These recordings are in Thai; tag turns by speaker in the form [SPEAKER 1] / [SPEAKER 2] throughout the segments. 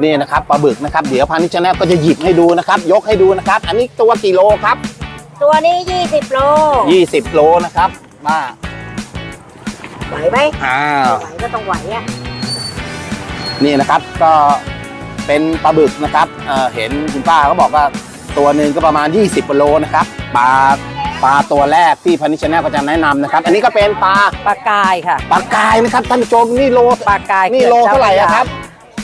[SPEAKER 1] นี่นะครับปลาบึกนะครับเดี๋ยวพันนิชแนลก็จะหยิบให้ดูนะครับ ยกให้ดูนะครับ อันนี้ตัวกิโลครับ
[SPEAKER 2] ตัวนี้ 20 โล
[SPEAKER 1] 20 โลนะครับมา
[SPEAKER 2] ไหวไหม
[SPEAKER 1] อ้า
[SPEAKER 2] ไม่
[SPEAKER 1] ว
[SPEAKER 2] ไหวก็ต้องไหวอะ
[SPEAKER 1] นี่นะครับก็เป็นปลาบึกนะครับเอ่อเห็นคุณป้าเขาบอกว่าตัวหนึ่งก็ประมาณ 20โลนะครับปลาปลาตัวแรกที่พันนิชแนลก็จะแนะนำนะครับ อันนี้ก็เป็นปลา
[SPEAKER 3] ปลากายค่ะ
[SPEAKER 1] ปลากายนะครับท่านผู้ชมนี่โล
[SPEAKER 3] ปลากาย
[SPEAKER 1] นี่โลเท่าไหร่อะครับ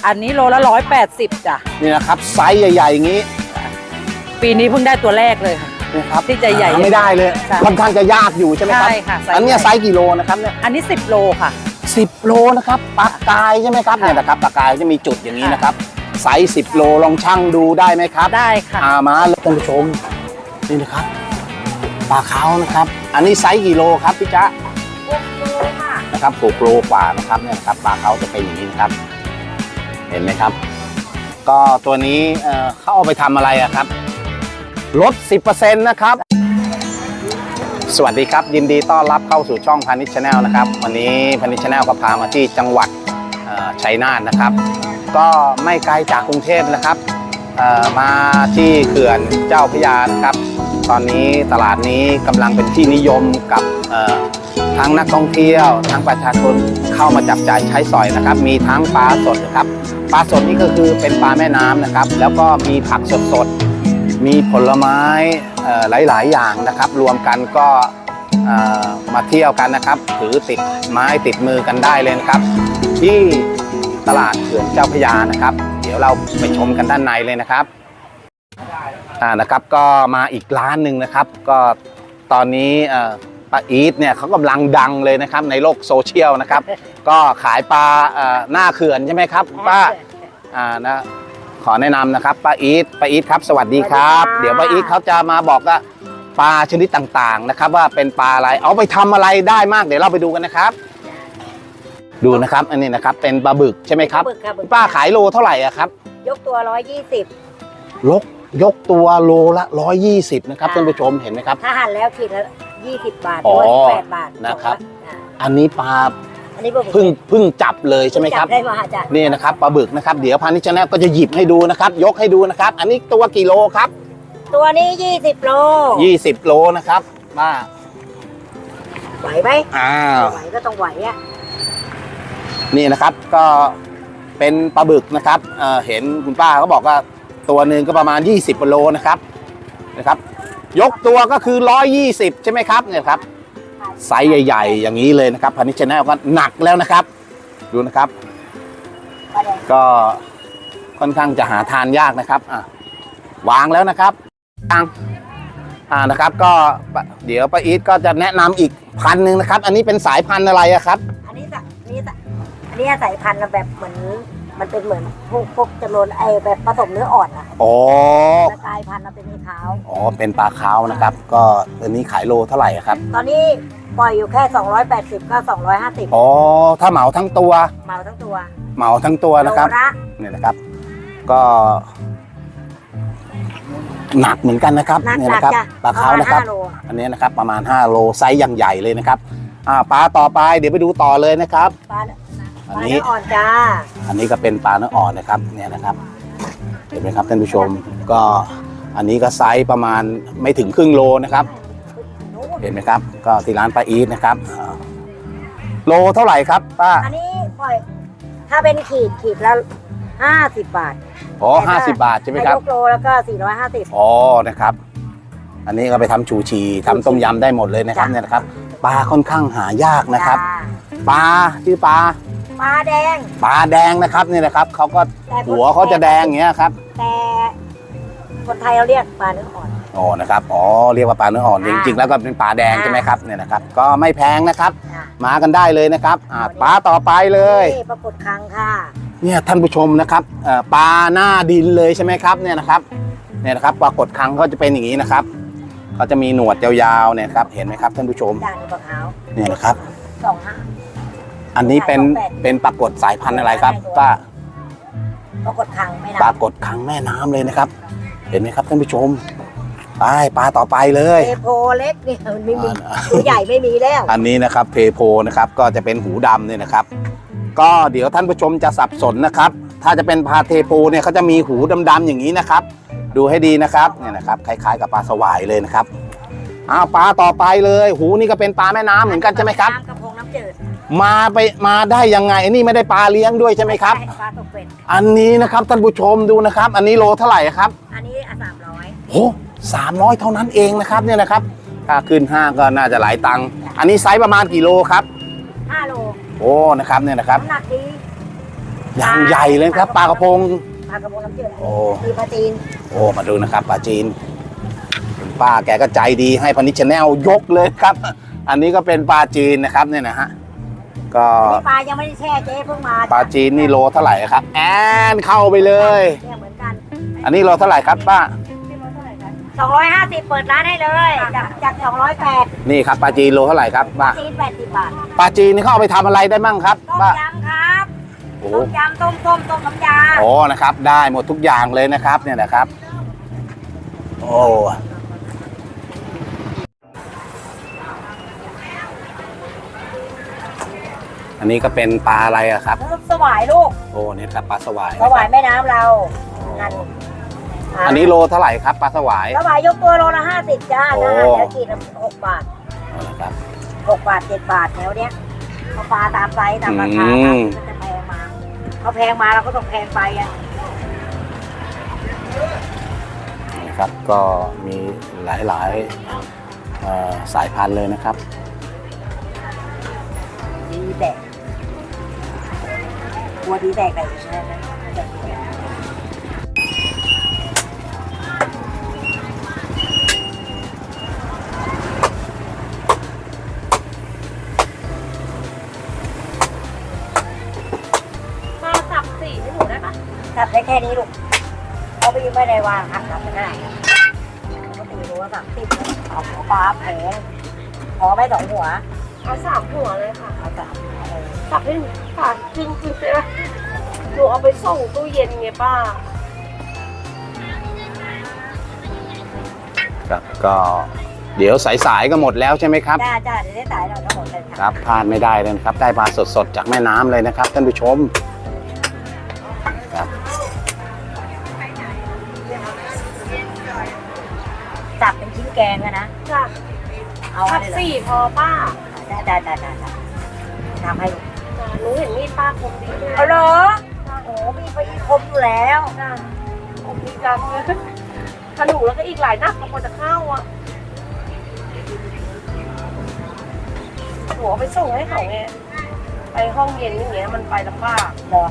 [SPEAKER 3] อันนี้โลละร้อยแปดสิบจ้ะ
[SPEAKER 1] นี่นะครับ ไซส์ใหญ่ๆอย่างนี้
[SPEAKER 3] ปีนี้เพิ่งได้ตัวแรกเลยค่ะ
[SPEAKER 1] นะครับ
[SPEAKER 3] ที่ใจใหญ่า
[SPEAKER 1] ไม่ได้เลย
[SPEAKER 3] ใช่
[SPEAKER 1] ค่อนข้างจะยากอยู่ใช่ไหมครับ
[SPEAKER 3] ใช่ค่ะไซส์
[SPEAKER 1] อันเนี้ย
[SPEAKER 3] ใหญ่
[SPEAKER 1] ไซส์กี่โลนะครับเนี่ย
[SPEAKER 3] อันนี้สิบโลค่ะ
[SPEAKER 1] สิบโลนะครับปลากายใช่ไหมครับ
[SPEAKER 3] ค่ะ
[SPEAKER 1] เนี่ยนะครับปลากายจะมีจุดอย่างนี้
[SPEAKER 3] ค่ะ
[SPEAKER 1] นะครับไซส์สิบโลลองชั่งดูได้ไหมครับ
[SPEAKER 3] ได้ค่ะ
[SPEAKER 1] อามาเลยท่านผู้ชมนี่นะครับปลาเขานะครับ อันนี้ไซส์กี่โลครับพี่จ๊ะ
[SPEAKER 2] 6โลค่ะ
[SPEAKER 1] นะครับหกโลกว่านะครับเนี่ยนะครับปลาเขาจะเป็นอย่างนี้นะครับ เห็นไหมครับ ก็ตัวนี้เขาเอาไปทำอะไรอะครับ ลด 10%นะครับ สวัสดีครับ ยินดีต้อนรับเข้าสู่ช่องพาณิชย์ชาแนลนะครับ วันนี้พาณิชย์ชาแนลก็พามาที่จังหวัดชัยนาทนะครับ ก็ไม่ไกลจากกรุงเทพนะครับมาที่เขื่อนเจ้าพระยานะครับ ตอนนี้ตลาดนี้กำลังเป็นที่นิยมกับทั้งนักท่องเที่ยว ทั้งประชาชนเข้ามาจับจ่ายใช้สอยนะครับ มีทั้งปลาสดนะครับปลาสดนี่ก็คือเป็นปลาแม่น้ำนะครับ แล้วก็มีผักสดๆมีผลไม้หลายๆ อย่างนะครับ รวมกันก็มาเที่ยวกันนะครับ ถือติดไม้ติดมือกันได้เลยนะครับ ที่ตลาดเขื่อนเจ้าพยานะครับ เดี๋ยวเราไปชมกันด้านในเลยนะครับ อ่านะครับก็มาอีกร้านหนึ่งนะครับ ก็ตอนนี้เอ่อป้าอีทเนี่ยเขากำลังดังเลยนะครับในโลกโซเชียลนะครับ ก็ขายปลาเอ่อหน้าเขื่อนใช่ไหมครับป้าอ่านะขอแนะนำนะครับป้าอีทป้าอีทครับ สวัสดีครับ
[SPEAKER 2] สวัสดีค่ะ
[SPEAKER 1] เดี๋ยวป้าอีทเขาจะมาบอกว่าปลาชนิดต่างๆนะครับ ว่าเป็นปลาอะไรเอาไปทำอะไรได้มากเดี๋ยวเราไปดูกันนะครับ ดูนะครับอันนี้นะครับเป็นปลาบึกใช่ไหมครับ
[SPEAKER 2] บึกค่ะบึก
[SPEAKER 1] ป้าขายโลเท่าไหร่อะครับ
[SPEAKER 2] ยกตัว120
[SPEAKER 1] ลก ยกตัวโลละ 120 นะครับท่านผู้ชมเห็นไหมครับ
[SPEAKER 2] ถ้าหั่นแล้วขีดละ20 บาท
[SPEAKER 1] อ๋อ
[SPEAKER 2] ด้วย18บาท
[SPEAKER 1] นะครับ
[SPEAKER 2] อ่า
[SPEAKER 1] อันนี้ปลา
[SPEAKER 2] อันนี้บึก
[SPEAKER 1] เพึ่งเพึ่งจับเลยใช่ไหมครับ
[SPEAKER 2] จัได้มาจ้ะ
[SPEAKER 1] นี่นะครับปลาบึกนะครับ เดี๋ยวพานิชแนลก็จะหยิบให้ดูนะครับ ยกให้ดูนะครับ อันนี้ตัวกี่โลครับ
[SPEAKER 2] ตัวนี้ 20 โล
[SPEAKER 1] 20 โลนะครับป้า
[SPEAKER 2] ไหวไหม
[SPEAKER 1] อ้าว
[SPEAKER 2] ไม่ไหวก็ต้องไหวอะ
[SPEAKER 1] นี่นะครับก็เป็นปลาบึกนะครับเอ่อเห็นคุณป้าเขาบอกว่า ตัวหนึ่งก็ประมาณ 20โลนะครับนะครับ ยกตัวก็คือ 120 ใช่ไหมครับเนี่ยครับไซส์ใหญ่ ๆ อย่างนี้เลยนะครับพันนิชแนลก็หนักแล้วนะครับ ดูนะครับ ก็ค่อนข้างจะหาทานยากนะครับอะวางแล้วนะครับตังอ่านะครับ ก็เดี๋ยวป้าอีทก็จะแนะนำอีกพันหนึ่งนะครับ อันนี้เป็นสายพันธุ์อะไรอะครับ
[SPEAKER 2] อันนี้สะอันนี้สะอันนี้สายพันธุ์แบบเหมือน มันเป็นเหมือนพวกพวกจำนวนไอแบบผสมเนื้ออ่อนอะ
[SPEAKER 1] อ๋อ
[SPEAKER 2] แล้วกลายพันธุ์มาเป็นสีขาว
[SPEAKER 1] อ๋อ เป็นปลาขาวนะครับ ก็อันนี้ขายโลเท่าไหร่อะครับ
[SPEAKER 2] ตอนนี้ปล่อยอยู่แค่ 280 ก็ 250
[SPEAKER 1] อ๋อ ถ้าเหมาทั้งตัว
[SPEAKER 2] เมาทั้งตัว
[SPEAKER 1] เหมาทั้งตัวนะครับ
[SPEAKER 2] โลละ
[SPEAKER 1] เนี่ยนะครับ ก็ หนักเหมือนกันนะครับ
[SPEAKER 2] หนัก
[SPEAKER 1] เนี่ย
[SPEAKER 2] หนัก
[SPEAKER 1] นะครับ
[SPEAKER 2] จ้ะ
[SPEAKER 1] ปลาขาวนะครับ
[SPEAKER 2] ปมณห้โล
[SPEAKER 1] อันนี้นะครับ ประมาณ 5 โลไซส์อย่างใหญ่เลยนะครับ อ่าปลาต่อไปเดี๋ยวไปดูต่อเลยนะครับ
[SPEAKER 2] ปลา
[SPEAKER 1] อัน
[SPEAKER 2] ปลา
[SPEAKER 1] นี้
[SPEAKER 2] เนื้ออ่อนจ้า
[SPEAKER 1] อันนี้ก็เป็นปลาเนื้ออ่อนนะครับเนี่ยนะครับ เห็นไหมครับท่านผู้ชมก็อันนี้ก็ไซส์ประมาณไม่ถึงครึ่งโลนะครับ เห็นไหมครับ ก็ที่ร้านป้าอีทนะครับอ่าโลเท่าไหร่ครับป้า
[SPEAKER 2] อันนี้ปล่อยถ้าเป็นขีดขีดละ50บาท
[SPEAKER 1] อ๋อห้าสิบบาทใช่ไหมครับ
[SPEAKER 2] ถ้ายกโลแล้วก็450
[SPEAKER 1] อ๋อนะครับ อันนี้ก็ไปทำชูชีทำต้มยำได้หมดเลยนะครับ
[SPEAKER 2] จ้ะ
[SPEAKER 1] เนี่ยนะครับปลาค่อนข้างหายากนะครับ
[SPEAKER 2] จ้า
[SPEAKER 1] ปลาชื่อปลา
[SPEAKER 2] ปลาแดง
[SPEAKER 1] ปลาแดงนะครับเนี่ยนะครับเขาก็
[SPEAKER 2] แต่คน
[SPEAKER 1] หัวเขาจะแดงอย่างเงี้ยครับ
[SPEAKER 2] แต่คนไทยเราเรียกปลาเนื้ออ่อน
[SPEAKER 1] อ๋อนะครับอ๋อเรียกว่าปลาเนื้ออ่อนจ
[SPEAKER 2] อ่า
[SPEAKER 1] ริงๆแล้วก็เป็นปลาแดง
[SPEAKER 2] อ่า
[SPEAKER 1] ใช่ไหมครับเนี่ยนะครับ ก็ไม่แพงนะครับ
[SPEAKER 2] จ้ะ
[SPEAKER 1] มากันได้เลยนะครับอ่าปลาต่อไปเลย
[SPEAKER 2] นี่ปลากดคังค่ะ
[SPEAKER 1] เนี่ยท่านผู้ชมนะครับเอ่อปลาหน้าดินเลยใช่ไหมครับเนี่ยนะครับเนี่ยนะครับปรากฏครั้งเขาจะเป็นอย่างนี้นะครับเขาจะมีหนวดยาวๆเนี่ยครับเห็นไหมครับท่านผู้ชม
[SPEAKER 2] ด่างปลาขาว
[SPEAKER 1] เนี่ยนะครับ
[SPEAKER 2] สองห้า
[SPEAKER 1] อันนี้เป็น
[SPEAKER 2] สองแปด
[SPEAKER 1] เป็นปรากฏสายพันธุ์อะไรครับป้า
[SPEAKER 2] ปลากดคังไม่
[SPEAKER 1] ปรา
[SPEAKER 2] นะ
[SPEAKER 1] กฏครั้งแม่น้ำเลยนะครับ เห็นไหมครับท่านผู้ชมไปปลาต่อไปเลย
[SPEAKER 2] เทโพเล็กเนี่ยมันไม่มี
[SPEAKER 1] อ่า
[SPEAKER 2] ตัวใหญ่ไม่มีแล้ว
[SPEAKER 1] อันนี้นะครับเพโพนะครับก็จะเป็นหูดำเนี่ยนะครับ ก็เดี๋ยวท่านผู้ชมจะสับสนนะครับ ถ้าจะเป็นปลาเทปูเนี่ยเขาจะมีหูดำๆอย่างนี้นะครับ ดูให้ดีนะครับเนี่ยนะครับคล้ายๆ กับปลาสวายเลยนะครับอ้าวปลาต่อไปเลย หูนี่ก็เป็นปลาแม่น้ำเหมือนกันใช่ไหมครับ
[SPEAKER 2] น้ำกระพงน้ำจืด
[SPEAKER 1] มาไปมาได้ยังไงอันนี้ไม่ได้ปลาเลี้ยงด้วยใช่ไหมครับ
[SPEAKER 2] ใช่ปลาตกเป็ด
[SPEAKER 1] อันนี้นะครับท่านผู้ชมดูนะครับ อันนี้โลเท่าไหร่ครับ
[SPEAKER 2] อันนี้อะสามร้อย
[SPEAKER 1] โอ้สามร้อยเท่านั้นเองนะครับเนี่ยนะครับถ้าขึ้นห้างก็น่าจะหลายตังค์อันนี้ไซส์ประมาณกี่โลครับ
[SPEAKER 2] ห้าโล
[SPEAKER 1] โอ้นะครับเนี่ยนะครับ
[SPEAKER 2] น้ำหนักดี
[SPEAKER 1] อย่างใหญ่เลยครับปลากระพง
[SPEAKER 2] ปลากระพงน้ำจืด
[SPEAKER 1] โอ้
[SPEAKER 2] คือปลาจีน
[SPEAKER 1] โอ้มาดูนะครับปลาจีนคุณป้าแกก็ใจดีให้พนิชแนลยกเลยครับ อันนี้ก็เป็นปลาจีนนะครับเนี่ยนะฮะ ก็
[SPEAKER 2] อันนี้ปลายังไม่ได้แช่เจ๊เพิ่งมา
[SPEAKER 1] ปลาจีนนี่โลเท่าไหร่ครับ แอนเข้าไปเลย
[SPEAKER 2] เนี่ยเหมือนกัน
[SPEAKER 1] อันนี้โลเท่าไหร่ครับป้า
[SPEAKER 2] สองร้อยห้าสิบเปิดร้านให้เลย จากจากสองร้อยแปด
[SPEAKER 1] นี่ครับปลาจีนโลเท่าไหร่ครับป้า
[SPEAKER 2] จีนแปดสิบบาท
[SPEAKER 1] ปลาจีนนี่เขาเอาไปทำอะไรได้มั่งครับ
[SPEAKER 2] ต้ม
[SPEAKER 1] ป้ายำ
[SPEAKER 2] ครับ
[SPEAKER 1] โอ้
[SPEAKER 2] ต้มยำต้มส้มต้มน้ำยา
[SPEAKER 1] โอ้นะครับ ได้หมดทุกอย่างเลยนะครับเนี่ยนะครับ โอ้ อันนี้ก็เป็นปลาอะไรอะครับ
[SPEAKER 2] สวายลูก
[SPEAKER 1] โอ้เนี่ยครับปลาสวาย
[SPEAKER 2] ส
[SPEAKER 1] นะควารั
[SPEAKER 2] ย
[SPEAKER 1] บ
[SPEAKER 2] แม่น้ำเรานั่น
[SPEAKER 1] อันนี้โลเท่าไหร่ครับปลาสวาย
[SPEAKER 2] สวายยกตัวโลละห้าสิบจ้า
[SPEAKER 1] โอ้
[SPEAKER 2] จ้าเดี๋ยวขีดละหกบาท
[SPEAKER 1] เอาละครับ
[SPEAKER 2] หกบาทเจ็ดบาทแถวเนี้ยเขาปลาตามไซส์ตามราคา
[SPEAKER 1] อื
[SPEAKER 2] ตาม
[SPEAKER 1] ม
[SPEAKER 2] ที่มันจะแพงมาเขาแพงมาเราก็ต้องแพงไปอะ
[SPEAKER 1] นะครับก็มีหลายๆเอ่อสายพันธุ์เลยนะครับ
[SPEAKER 2] ดีแต กกลัวดีแตกไหนนะ
[SPEAKER 4] มาสับสีให้หนูได้ปะ
[SPEAKER 2] สับได้แค่นี้ลูกเขาไปยังไม่ได้วางหักสับไม่ได้เขาตีรู้ว่าสับติดเอาหัวปลาแผงพอไหม่สองหัว
[SPEAKER 4] เอาสามหัวเลยค่ะ
[SPEAKER 2] เอาสามหัว เลย
[SPEAKER 4] สับให้หนูผ่านจริงจริงเลยหนูเอาไปส่งตู้เย็นไงป้า
[SPEAKER 1] ครับก็เดี๋ยวสายๆก็หมดแล้วใช่ไหมครับ
[SPEAKER 2] จ้าจ้าเดี๋ยวได้สายเราทั้งหมดเลย
[SPEAKER 1] ค
[SPEAKER 2] ค่ะ
[SPEAKER 1] รับพลาดไม่ได้เลยนะครับ ได้ปลาสดๆ จากแม่น้ำเลยนะครับ ท่านผู้ชมครับ
[SPEAKER 2] สับเป็นชิ้นแกงอะนะ
[SPEAKER 4] จ้ะ
[SPEAKER 2] เอา
[SPEAKER 4] สับ
[SPEAKER 2] เลยเหรอ
[SPEAKER 4] สี่พอป้า
[SPEAKER 2] จ้าจ้าจ้าจ้าจ้าทำให้ลูก
[SPEAKER 4] จ้ะ หนูเห็นมีดป้าคมดีเลย
[SPEAKER 2] เอาเหรอโอ้โหมีไปอีกคมอยู่แล้ว
[SPEAKER 4] จ้ะคมดีจังเลยถ้าหนูแล้วก็อีกหลายนักพอจะเข้าอะหนูเอาไปส่งให้เขาไงไปห้องเย็นอย่างเงี้ยมันไปลำบาก
[SPEAKER 2] เหรอ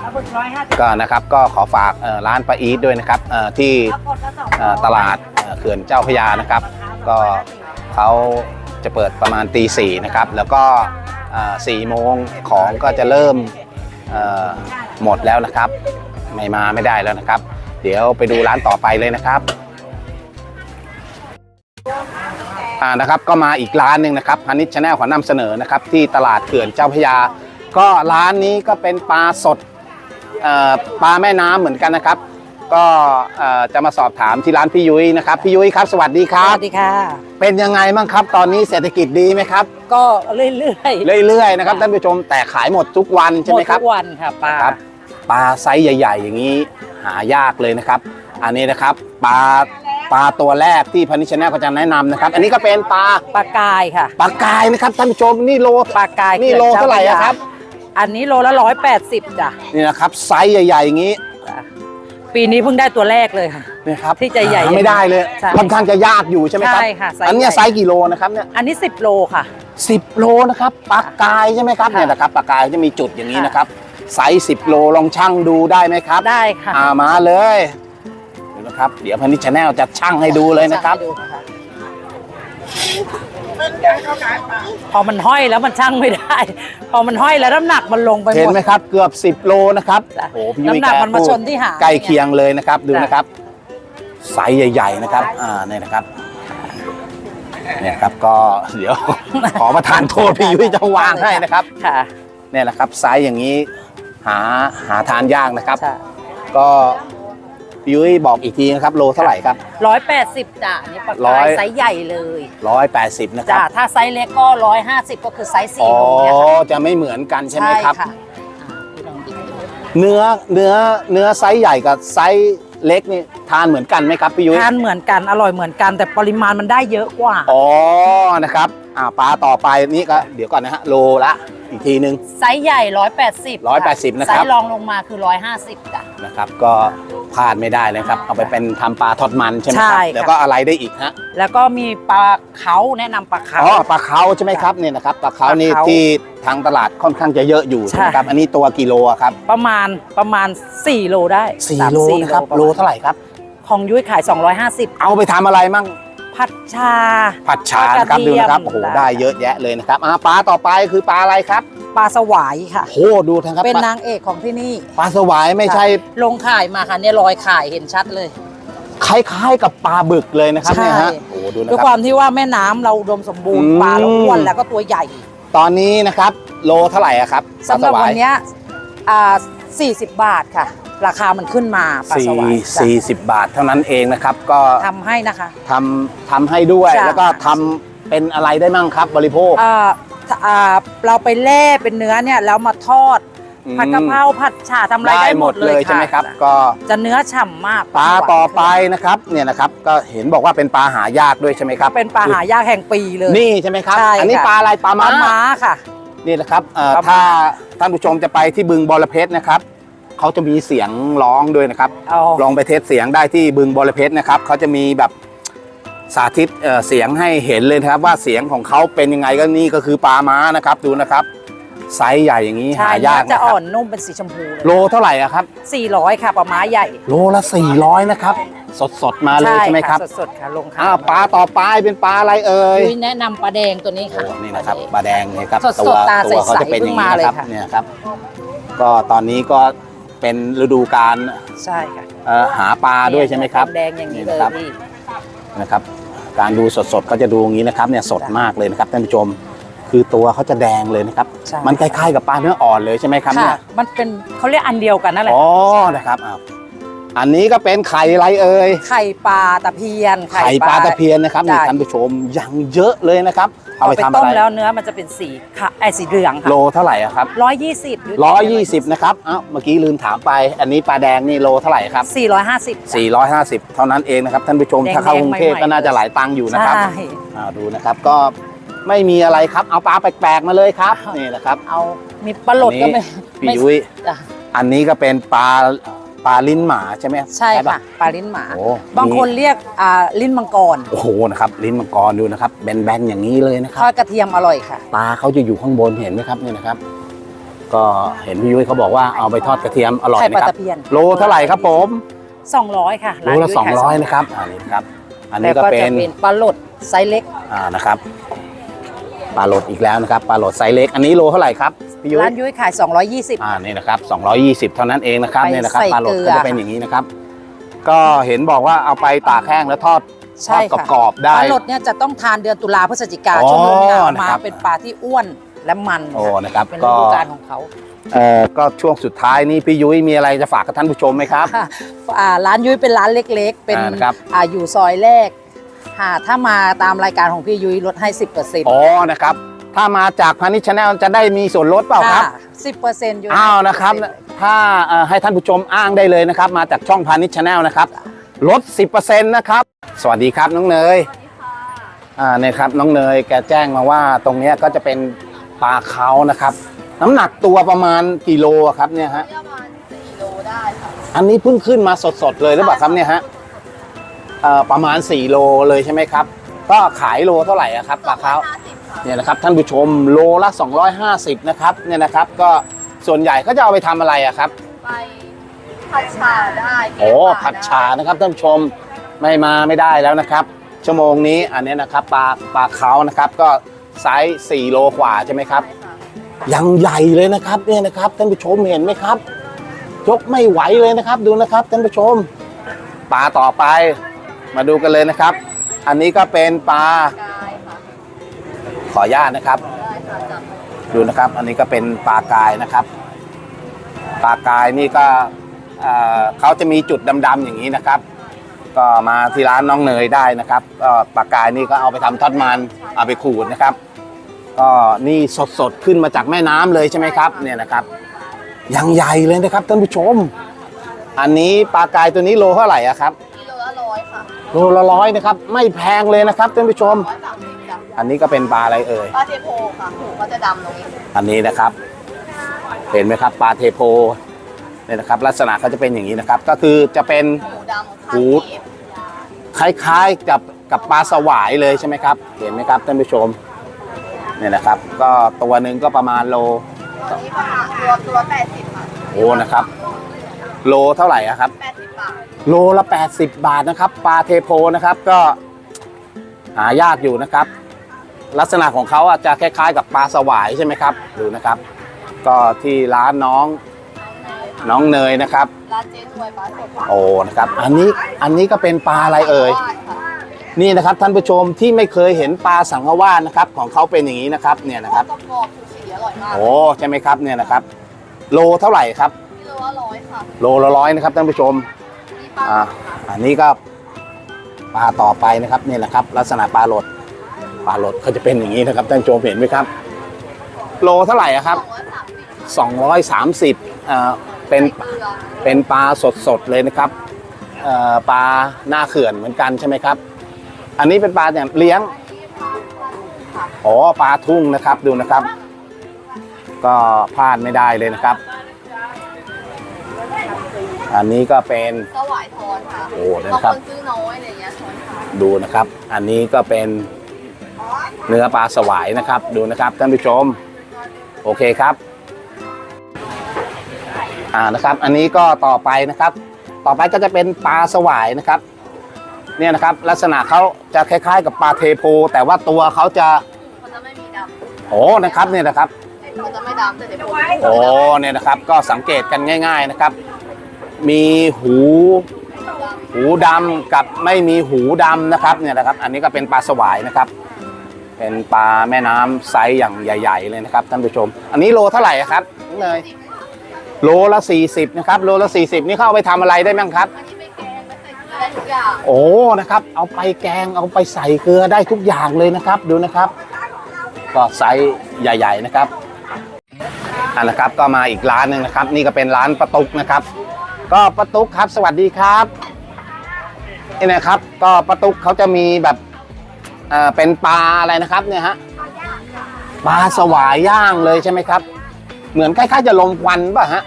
[SPEAKER 2] เอาบุญร้อยห้าสิบ
[SPEAKER 1] ก็นะครับก็ขอฝากเอ่อร้านปลาอีทด้วยนะครับเอ่อที่
[SPEAKER 2] เอากดละสอง
[SPEAKER 1] เอ่อตลาดเอ่อเขื่อนเจ้าพระยานะครับ ก็เขา จะเปิดประมาณตีสี่นะครับ แล้วก็สี่โมงของก็จะเริ่มหมดแล้วนะครับ ไม่มาไม่ได้แล้วนะครับ เดี๋ยวไปดูร้านต่อไปเลยนะครับอ่านะครับก็มาอีกร้านหนึ่งนะครับพันิชชาแนลขอนำเสนอนะครับ ที่ตลาดเขื่อนเจ้าพยา ก็ร้านนี้ก็เป็นปลาสดปลาแม่น้ำเหมือนกันนะครับ ก็เอ่อจะมาสอบถามที่ร้านพี่ยุ้ยนะครับพี่ยุ้ยครับ สวัสดีค
[SPEAKER 3] ส
[SPEAKER 1] รับ
[SPEAKER 3] วัสดีค่ะ
[SPEAKER 1] เป็นยังไงบ้างครับ ตอนนี้เศรษฐกิจดีไหมครับ
[SPEAKER 3] ก็เรื่อย
[SPEAKER 1] เรื่อยๆนะครับท่านผู้ชมแต่ขายหมดทุกวัน
[SPEAKER 3] ๆ
[SPEAKER 1] ใช่ไหมครับ
[SPEAKER 3] ดทุกวันค่ะป้า
[SPEAKER 1] ครับปลาไซส์ใหญ่ ๆ อย่างนี้หายากเลยนะครับ อันนี้นะครับปลาปลาตัวแรกที่พันนิชแนลก็จะแนะนำนะครับ อันนี้ก็เป็นปลา
[SPEAKER 3] ปลากายค่ะ
[SPEAKER 1] ปลากายนะครับท่านผู้ชมนี่โล
[SPEAKER 3] ปลากาย
[SPEAKER 1] นี่โลเท่าไหร่อะครับ
[SPEAKER 3] อันนี้โลละร้อยแปดสิบจ้ะ
[SPEAKER 1] นี่นะครับไซส์ใหญ่ๆอย่างนี้
[SPEAKER 3] ปีนี้เพิ่งได้ตัวแรกเลยค่ะ
[SPEAKER 1] นี่ครับ
[SPEAKER 3] ที่จะใหญ่
[SPEAKER 1] หาไม่ได้เลย
[SPEAKER 3] ใช่
[SPEAKER 1] ค่อนข้างจะยากอยู่ใช่ไหมครับ
[SPEAKER 3] ใช่ค่ะไซส์
[SPEAKER 1] อันเนี้ย
[SPEAKER 3] ใหญ่
[SPEAKER 1] ไซส์กี่โลนะครับเนี่ย
[SPEAKER 3] อันนี้สิบโลค่ะ
[SPEAKER 1] สิบโลนะครับปลากายใช่ไหมครับ
[SPEAKER 3] ค่ะ
[SPEAKER 1] เนี่ยนะครับปลากายจะมีจุดอย่างนี้
[SPEAKER 3] ค่ะ
[SPEAKER 1] นะครับไซส์สิบโลลองชั่งดูได้ไหมครับ
[SPEAKER 3] ได้ค่ะ
[SPEAKER 1] อ่ามาเลยดูนะครับเดี๋ยวพันนิชแนลจะชั่งให้ดูเลยนะครับ
[SPEAKER 3] ให้ดูค่ะ พอมันห้อยแล้วมันชั่งไม่ได้ พอมันห้อยแล้วน้ำหนักมันลงไปห
[SPEAKER 1] เห็น
[SPEAKER 3] มด
[SPEAKER 1] ไหมครับ เกือบ 10 โลนะครับ
[SPEAKER 3] จ้ะ
[SPEAKER 1] โอ้โหพี่ยุ้ย
[SPEAKER 3] น้ำหนัก
[SPEAKER 1] แมั
[SPEAKER 3] นมาชนที่หาง
[SPEAKER 1] ใกล้เคียงเลยนะครับ ดู
[SPEAKER 3] จ้ะ
[SPEAKER 1] นะครับไซส์ใหญ่ๆนะครับ อ่าเนี่ยนะครับ เนี่ยครับก็เดี๋ยว ขอประทานโทษพี่ยุ้ยจะวางให้นะครับ
[SPEAKER 3] ค่ะ
[SPEAKER 1] เนี่ยนะครับไซส์อย่างนี้หาหาทานยากนะครับ
[SPEAKER 3] ใช่
[SPEAKER 1] ก็ พี่ยุ้ยบอกอีกทีนะครับโลเท่าไหร่ครับ
[SPEAKER 3] ร้อยแปดสิบจ้ะอันนี่ปลา
[SPEAKER 1] ร้อกา
[SPEAKER 3] ย
[SPEAKER 1] ย
[SPEAKER 3] ไซส์ใหญ่เลย
[SPEAKER 1] ร้อยแปดสิบนะค
[SPEAKER 3] จ้ะ
[SPEAKER 1] รับ
[SPEAKER 3] ถ้าไซส์เล็กก็ร้อยห้าสิบก็คือไซส์
[SPEAKER 1] อ๋
[SPEAKER 3] สี่
[SPEAKER 1] อ
[SPEAKER 3] โลเนี่ยค่ะ
[SPEAKER 1] จะไม่เหมือนกันใช่ไหมครับ
[SPEAKER 3] ค่ะอ่าพี่ลองดู
[SPEAKER 1] เนื้อเนื้อเนื้อไซส์ใหญ่กับไซส์เล็กนี่ทานเหมือนกันไหมครับพี่ยุ้ย
[SPEAKER 3] ทานเหมือนกันอร่อยเหมือนกัน แต่ปริมาณมันได้เยอะกว่า
[SPEAKER 1] อ๋อนะครับอ่าปลาต่อไปนี่ก็เดี๋ยวก่อนนะฮะโลละอีกทีนึง
[SPEAKER 3] ไซส์ใหญ่180
[SPEAKER 1] 180นะครับ
[SPEAKER 3] ไซส์รองลงมาคือ150จ้ะ
[SPEAKER 1] นะครับ ก็ พลาดไม่ได้เลยครับ เอาไปเป็นทำปลาทอดมันใช่ไหมครับ
[SPEAKER 3] ใช่ค่ะ
[SPEAKER 1] แล้วก็อะไรได้อีกฮะ
[SPEAKER 3] แล้วก็มีปลาเขาแนะนำปลาเขา
[SPEAKER 1] อ๋อปลาเขาใช่ไหมครับเนี่ยนะครับปลาเขานี่
[SPEAKER 3] ปลาเค้า
[SPEAKER 1] ที่ทางตลาดค่อนข้างจะเยอะอยู่ใช่ไหมครับ
[SPEAKER 3] ใช่
[SPEAKER 1] อันนี้ตัวกิโลอะครับ
[SPEAKER 3] ประมาณประมาณ 4 โลได้
[SPEAKER 1] สี่
[SPEAKER 3] สาม
[SPEAKER 1] โล
[SPEAKER 3] สี่
[SPEAKER 1] นะครับ
[SPEAKER 3] ปะมณ
[SPEAKER 1] โลเท่าไหร่ครับ
[SPEAKER 3] ของยุ้ยขาย 250
[SPEAKER 1] เอาไปทำอะไรมั่ง
[SPEAKER 3] ผัดชา
[SPEAKER 1] ผัดชานะครับ
[SPEAKER 3] ปลากระ
[SPEAKER 1] ดู
[SPEAKER 3] เทียม
[SPEAKER 1] นะครับโอ้โห
[SPEAKER 3] ได้
[SPEAKER 1] ได้เยอะแยะเลยนะครับอ่าปลาต่อไปคือปลาอะไรครับ
[SPEAKER 3] ปลาสวายค่ะ
[SPEAKER 1] โหดูนะครับ
[SPEAKER 3] เป็น
[SPEAKER 1] ปลานา
[SPEAKER 3] งเอกของที่นี่
[SPEAKER 1] ปลาสวายไม่ใช่
[SPEAKER 3] ลงขายมาค่ะเนี่ยรอยขายเห็นชัดเลย
[SPEAKER 1] คล้ายๆกับปลาบึกเลยนะครับ
[SPEAKER 3] ใช่
[SPEAKER 1] เนี่ยฮะโอ้โหดูนะ
[SPEAKER 3] ด้วย
[SPEAKER 1] ค
[SPEAKER 3] ครับวามที่ว่าแม่น้ำเราอุดมสมบูรณ์
[SPEAKER 1] อืม
[SPEAKER 3] ปลาเราอ้วนแล้วก็ตัวใหญ่
[SPEAKER 1] ตอนนี้นะครับ โลเท่าไหร่อะครับปลา
[SPEAKER 3] สำหรับ
[SPEAKER 1] วา
[SPEAKER 3] วั
[SPEAKER 1] ย
[SPEAKER 3] นเนี้ยอ่า40บาทค่ะ ราคามันขึ้นมาปลา
[SPEAKER 1] สี่
[SPEAKER 3] สวายจ้ะ
[SPEAKER 1] สี่สิบบาทเท่านั้นเองนะครับ ก็
[SPEAKER 3] ทำให้นะคะ
[SPEAKER 1] ทำทำให้ด้วย
[SPEAKER 3] จ้ะ
[SPEAKER 1] แล้วก็ทำเป็นอะไรได้มั่งครับบริโภค
[SPEAKER 3] อ่าถ้าอ่าเราไปแล่เป็นเนื้อเนี่ยแล้วมาทอด
[SPEAKER 1] อืม
[SPEAKER 3] ผัดกะเพราผัดฉ่าทำอะไร
[SPEAKER 1] ได้
[SPEAKER 3] ได้
[SPEAKER 1] ห
[SPEAKER 3] ห
[SPEAKER 1] ม
[SPEAKER 3] ม
[SPEAKER 1] ด
[SPEAKER 3] ด
[SPEAKER 1] เล
[SPEAKER 3] เลยย
[SPEAKER 1] ใช่ไหมครับะก็
[SPEAKER 3] จะเนื้อฉ่ำมาก
[SPEAKER 1] ปลา
[SPEAKER 3] สวาย
[SPEAKER 1] ต่อไปนะครับเนี่ยนะครับ ก็เห็นบอกว่าเป็นปลาหายากด้วยใช่ไหมครับ
[SPEAKER 3] เป็นปลาหายากแห่งปีเลย
[SPEAKER 1] นี่ใช่ไหมครับ
[SPEAKER 3] ใช่
[SPEAKER 1] อันนี้
[SPEAKER 3] ค่ะ
[SPEAKER 1] ปลาอะไรปลา
[SPEAKER 3] ป
[SPEAKER 1] ม้า
[SPEAKER 3] ลาม้าค่ะ
[SPEAKER 1] นี่แหละครับเอ่อ
[SPEAKER 3] ปลาม้า
[SPEAKER 1] ถ้าท่านผู้ชมจะไปที่บึงบอระเพ็ดนะครับ เขาจะมีเสียงร้องด้วยนะครับ
[SPEAKER 3] เอา
[SPEAKER 1] ลองไปเทสเสียงได้ที่บึงบอระเพ็ดนะครับเขาจะมีแบบสาธิตเอ่อเสียงให้เห็นเลยนะครับ ว่าเสียงของเขาเป็นยังไงก็นี่ก็คือปลาม้านะครับดูนะครับ ไซส์ใหญ่อย่างนี้
[SPEAKER 3] ใช่
[SPEAKER 1] หายาก
[SPEAKER 3] เนื้อจะ
[SPEAKER 1] นะค
[SPEAKER 3] อ่
[SPEAKER 1] รั
[SPEAKER 3] อบนนุ่มเป็นสีชมพูเลย
[SPEAKER 1] โลเท่าไหร่อะครับ
[SPEAKER 3] 400 ค่ะปลาม้าใหญ่
[SPEAKER 1] โลละ 400 นะครับ สดสดๆมาเลยใช่ไหมครับ
[SPEAKER 3] สดๆค่ะลงค่ะ
[SPEAKER 1] อ้าวปลาต่อไปเป็นปลาอะไรเอ่ย
[SPEAKER 3] ยุ้ยแนะนำปลาแดงตัวนี้
[SPEAKER 1] โอ้
[SPEAKER 3] ค่ะ
[SPEAKER 1] นี่นะครับปลาแดงเนี่ยครับ
[SPEAKER 3] สดๆ
[SPEAKER 1] ตัว
[SPEAKER 3] ตา
[SPEAKER 1] ตัวเขา
[SPEAKER 3] ใสๆ
[SPEAKER 1] จะเป็นอย่างนี้
[SPEAKER 3] เพิ่งมาเลย
[SPEAKER 1] นะครับ
[SPEAKER 3] ค่ะ
[SPEAKER 1] เนี่ยครับ ก็ตอนนี้ก็ เป็นฤดูการ
[SPEAKER 3] ใช่ค่ะ
[SPEAKER 1] เอ่อหาปลาด้วยใช่ไหมครับ
[SPEAKER 3] แดงอย่างนี้
[SPEAKER 1] นี่
[SPEAKER 3] เล
[SPEAKER 1] นะ
[SPEAKER 3] ย
[SPEAKER 1] ครับ
[SPEAKER 3] พี่
[SPEAKER 1] นะครับ การดูสดๆก็จะดูอย่างนี้นะครับเนี่ยสดมากเลยนะครับท่านผู้ชม คือตัวเขาจะแดงเลยนะครับ
[SPEAKER 3] ใช่
[SPEAKER 1] มันคล้ายๆกับปลาเนื้ออ่อนเลยใช่ไหมครับ
[SPEAKER 3] ค่ะ
[SPEAKER 1] เนี่ย
[SPEAKER 3] มันเป็นเขาเรียกอันเดียวกันนั่นแหละ
[SPEAKER 1] อ๋อนะครับอ้าวอันนี้ก็เป็นไข่อะไรเอ่ย
[SPEAKER 3] ไข่ปลาตะเพียน
[SPEAKER 1] ไข่ปลาตะเพียนนะครับนี่
[SPEAKER 3] ใช่
[SPEAKER 1] ท่านผู้ชมยังเยอะเลยนะครับ เอา
[SPEAKER 3] เอา
[SPEAKER 1] ไป
[SPEAKER 3] ไป
[SPEAKER 1] ทำ
[SPEAKER 3] ต้
[SPEAKER 1] อะ
[SPEAKER 3] ม
[SPEAKER 1] ไร
[SPEAKER 3] แล้วเนื้อมันจะเป็นสีค่ะไอสีเหลืองค่ะ
[SPEAKER 1] โลเท่าไหร่อะครับ
[SPEAKER 3] ร้อยยี่สิบ
[SPEAKER 1] ร้อยยี่สิบนะครับเอ้าเมื่อกี้ลืมถามไป อันนี้ปลาแดงนี่โลเท่าไหร่ครับ
[SPEAKER 3] สี่ร้อยห้าสิบ
[SPEAKER 1] 450เท่านั้นเองนะครับท่านผู้ชม
[SPEAKER 3] แดงๆ
[SPEAKER 1] ถ้าเข้ากรุงเทพ
[SPEAKER 3] ใหม่ๆ
[SPEAKER 1] ก็น่าจะหลายตังค์อยู่นะครับ
[SPEAKER 3] ใช่
[SPEAKER 1] อ่าดูนะครับก็ไม่มีอะไรครับ เอาปลาแปลกๆมาเลยครับนี่นะครับ
[SPEAKER 3] เอามีปลาหลดก็ไม่
[SPEAKER 1] พี่
[SPEAKER 3] ไม่
[SPEAKER 1] ยุ้ย
[SPEAKER 3] จ้ะ
[SPEAKER 1] อันนี้ก็เป็นปลา ปลาลิ้นหมาใช่ไหม
[SPEAKER 3] ใช่
[SPEAKER 1] ป
[SPEAKER 3] ค่ะปลาลิ้นหมา
[SPEAKER 1] โอ้
[SPEAKER 3] บางคนเรียกอ่าลิ้นมังกร
[SPEAKER 1] โอ้โหนะครับลิ้นมังกรดูนะครับแบนๆอย่างนี้เลยนะค
[SPEAKER 3] ท
[SPEAKER 1] รับ
[SPEAKER 3] อดกระเทียมอร่อยค่ะ
[SPEAKER 1] ปลาเขาจะอยู่ข้างบนเห็นไหมครับนี่นะครับ ก็เห็นพี่ยุ้ยเขาบอกว่าเอาไปทอดกระเทียมอร่อย
[SPEAKER 3] ไข่
[SPEAKER 1] นะ
[SPEAKER 3] ปลา
[SPEAKER 1] ครับ
[SPEAKER 3] ตะเพียน
[SPEAKER 1] โลเท่าไหร่ครับผม
[SPEAKER 3] 200 ค่ะ
[SPEAKER 1] โลละ
[SPEAKER 3] ยุ้
[SPEAKER 1] สอง
[SPEAKER 3] ขาย
[SPEAKER 1] ร้อยนะครับ อันนี้นะครับอัน
[SPEAKER 3] แล้
[SPEAKER 1] นี้
[SPEAKER 3] ว
[SPEAKER 1] ก็
[SPEAKER 3] ก็
[SPEAKER 1] เป็
[SPEAKER 3] จะ
[SPEAKER 1] น
[SPEAKER 3] เป็นปลาหลดไซส์เล็ก
[SPEAKER 1] อ่านะครับ ปลาโหลดอีกแล้วนะครับปลาโหลดไซส์เล็กอันนี้โลเท่าไหร่ครับพี่ยุ้ย
[SPEAKER 3] ร้านยุ้ยขาย 220
[SPEAKER 1] อ่านี่นะครับ 220 เท่านั้นเองนะครับ
[SPEAKER 3] ไป
[SPEAKER 1] นี่นะครับ
[SPEAKER 3] ใส่
[SPEAKER 1] ปลาโหลด
[SPEAKER 3] เกลื
[SPEAKER 1] ก็
[SPEAKER 3] อ
[SPEAKER 1] จะเป็นอย่างนี้นะครับ ก็เห็นบอกว่าเอาไปตากแห้งแล้วทอดท
[SPEAKER 3] ใช่
[SPEAKER 1] อด
[SPEAKER 3] ค่ะ
[SPEAKER 1] กรอบๆ
[SPEAKER 3] ป
[SPEAKER 1] ได้
[SPEAKER 3] ลาหลดเนี่ยจะต้องทานเดือนตุลาพฤศจิกา
[SPEAKER 1] อ๋อ
[SPEAKER 3] ช่วงฤดูหนาว
[SPEAKER 1] นะ
[SPEAKER 3] มา
[SPEAKER 1] ครับ
[SPEAKER 3] เป็นปลาที่อ้วนและมัน
[SPEAKER 1] โอ้นะครับ
[SPEAKER 3] เป็นฤ
[SPEAKER 1] ก็
[SPEAKER 3] ดูกาลของเขา
[SPEAKER 1] เอ่อก็ช่วงสุดท้ายนี่พี่ยุ้ยมีอะไรจะฝากกับท่านผู้ชมไหมครับ
[SPEAKER 3] ค่ะอ่าร้านยุ้ยเป็นร้านเล็กๆ เป็น
[SPEAKER 1] อ่านะครับ
[SPEAKER 3] อ่าอยู่ซอยแรก ค่ะ ถ้ามาตามรายการของพี่ยุ้ยลดให้ 10%
[SPEAKER 1] อ๋อนะครับ ถ้ามาจากพานิชแนลจะได้มีส่วนลดเปล่าครับ
[SPEAKER 3] สิบเปอร์เซ็นต์ยุ้ย
[SPEAKER 1] อ้าวนะครับ ถ้าเอ่อให้ท่านผู้ชมอ้างได้เลยนะครับ มาจากช่องพานิชแนลนะครับ ลด 10%นะครับ สวัสดีครับน้องเนยอ่าเนี่ยครับน้องเนยแกแจ้งมาว่าตรงเนี้ยก็จะเป็นปลาเขานะครับ น้ำหนักตัวประมาณกี่โลอะครับเนี่ยฮะ
[SPEAKER 4] ประมาณ4โลได้ค่ะ
[SPEAKER 1] อันนี้เพิ่งขึ้นมาสดๆเลยหรือเปล่าครับเนี่ยฮะเอ่อ ประมาณ 4 โลเลยใช่ไหมครับ ก็ขายโลเท่าไหร่อะครับปลาเขา
[SPEAKER 4] 50ค่ะ
[SPEAKER 1] เนี่ยนะครับท่านผู้ชมโลละ 250 นะครับเนี่ยนะครับก็ส่วนใหญ่ก็จะเอาไปทำอะไรอะครับ
[SPEAKER 4] ไปผัดชาได้แกง
[SPEAKER 1] โอ้
[SPEAKER 4] ป่า
[SPEAKER 1] ผัดชานะครับท่านผู้ชมไม่มาไม่ได้แล้วนะครับ ชั่วโมงนี้อันนี้นะครับปลาปลาเขานะครับก็ไซส์4โลกว่าใช่ไหมครับยังใหญ่เลยนะครับเนี่ยนะครับท่านผู้ชมเห็นไหมครับยกไม่ไหวเลยนะครับดูนะครับท่านผู้ชมปลาต่อไป มาดูกันเลยนะครับ อันนี้ก็เป็นปลา
[SPEAKER 4] ได้ค่ะ
[SPEAKER 1] ขออนุญาตนะครับ
[SPEAKER 4] ดู
[SPEAKER 1] นะครับ อันนี้ก็เป็นปลากายนะครับ ปลากายนี่ก็เขาจะมีจุดดำๆอย่างนี้นะครับ ก็มาที่ร้านน้องเนยได้นะครับก็ปลากายนี่ก็เอาไปทำทอดมันเอาไปขูดนะครับ ก็นี่สดๆขึ้นมาจากแม่น้ำเลยใช่ไหมครับ เนี่ยนะครับยังใหญ่เลยนะครับท่านผู้ชม อันนี้ปลากายตัวนี้โลเท่าไหร่อะครับ
[SPEAKER 4] กิโลละร้อยค่ะ
[SPEAKER 1] โลละร้อยนะครับ ไม่แพงเลยนะครับท่านผู้ชม
[SPEAKER 4] ร้อยสามสิบจ้ะ
[SPEAKER 1] อันนี้ก็เป็นปลาอะไรเอ่ย
[SPEAKER 4] ปลาเทโพค่ะหูก็จะดำตรงนี้
[SPEAKER 1] อันนี้นะครับ เห็นไหมครับปลาเทโพเนี่ยนะครับ ลักษณะเขาจะเป็นอย่างนี้นะครับ ก็คือจะเป็น
[SPEAKER 4] หูดำ
[SPEAKER 1] หู
[SPEAKER 4] ข้างเก็บ
[SPEAKER 1] คล้ายๆกับกับปลาสวายเลยใช่ไหมครับ เห็นไหมครับท่านผู้ชมเนี่ยนะครับ ก็ตัวหนึ่งก็ประมาณโล
[SPEAKER 4] ตอนนี้ประมาณตัวตัวแปดสิบค่ะ
[SPEAKER 1] โอ้นะครับ โลเท่าไหร่อะครับ
[SPEAKER 4] แปดสิบบาท
[SPEAKER 1] โลละ 80 บาทนะครับ ปลาเทโพนะครับก็หายากอยู่นะครับ ลักษณะของเขาอาจจะคล้ายๆ กับปลาสวายใช่ไหมครับ ดูนะครับ ก็ที่ร้านน้องน้องเนยนะครับ
[SPEAKER 4] ร้านเจ๊ถวยปลาสด
[SPEAKER 1] โอ้นะครับอันนี้อันนี้ก็เป็นปลาอะไรเอ่ย
[SPEAKER 4] ค่ะ
[SPEAKER 1] นี่นะครับท่านผู้ชมที่ไม่เคยเห็นปลาสังฆวาสนะครับของเขาเป็นอย่างนี้นะครับเนี่ยนะครับ
[SPEAKER 4] กรอบๆคือสีอร่อยมาก
[SPEAKER 1] โอ้ใช่ไหมครับเนี่ยนะครับ โลเท่าไหร่ครับ
[SPEAKER 4] กิโลละร้อยค่ะ
[SPEAKER 1] โลละร้อยนะครับท่านผู้ชม
[SPEAKER 4] นี่ปลา
[SPEAKER 1] อ่าอันนี้ก็ปลาต่อไปนะครับนี่แหละครับ ลักษณะปลาหลดปลาหลดเขาจะเป็นอย่างนี้นะครับท่านผู้ชมเห็นไหมครับ โลเท่าไหร่อะครับ
[SPEAKER 4] สองร้อยสามสิบ
[SPEAKER 1] 230อ่าเป็น
[SPEAKER 4] เกลือ
[SPEAKER 1] เป็นปลาสดๆเลยนะครับเอ่อปลาหน้าเขื่อนเหมือนกันใช่ไหมครับ อันนี้เป็นปลาอย่างเลี้ยง อ๋อปลาทุ่งนะครับดูนะครับ ก็พลาดไม่ได้เลยนะครับ อันนี้ก็เป็น
[SPEAKER 4] สวายทอนค่ะ
[SPEAKER 1] โอ้เดี๋ยวนะครับ
[SPEAKER 4] บางคนซื้อน้อยอะไรอย่างเงี้ยทอนค่ะ
[SPEAKER 1] ดูนะครับ อันนี้ก็เป็นเนื้อปลาสวายนะครับ ดูนะครับท่านผู้ชม โอเคครับ อ่านะครับ อันนี้ก็ต่อไปนะครับ ต่อไปก็จะเป็นปลาสวายนะครับ เนี่ยนะครับ ลักษณะเขาจะคล้าย ๆ กับปลาเทโพ แต่ว่าตัวเขาจะ
[SPEAKER 4] มันจะไม่มีด
[SPEAKER 1] โอ้นะครับเนี่ยนะครับำ
[SPEAKER 4] มันจะไม่ดำแต่เดี๋ยวผม
[SPEAKER 1] โอ้เนี่ยนะครับ ก็สังเกตกันง่าย ๆนะครับ มีหูหูดำกับไม่มีหูดำนะครับเนี่ยนะครับ อันนี้ก็เป็นปลาสวายนะครับ เป็นปลาแม่น้ำไซส์อย่างใหญ่ ๆ เลยนะครับท่านผู้ชม อันนี้โลเท่าไหร่อะครับน้องเนยโลละ 40นะครับโลละ 40 นี่เข้าเอาไปทำอะไรได้บ้างครับ
[SPEAKER 4] อันนี้ไปแกงไปใส่เกลือได้ทุกอย่าง
[SPEAKER 1] โอ้นะครับ เอาไปแกงเอาไปใส่เกลือได้ทุกอย่างเลยนะครับดูนะครับ ก็ไซส์ใหญ่ ๆนะครับอันนะครับก็มาอีกร้านหนึ่งนะครับ นี่ก็เป็นร้านประตุกนะครับ ก็ประตุกครับสวัสดีครับนี่นะครับ ก็ประตุกเขาจะมีแบบเอ่อเป็นปลาอะไรนะครับเนี่ยฮะปลาสวายย่างเลยใช่ไหมครับ เหมือนคล้ายๆจะลมควันป่ะฮะ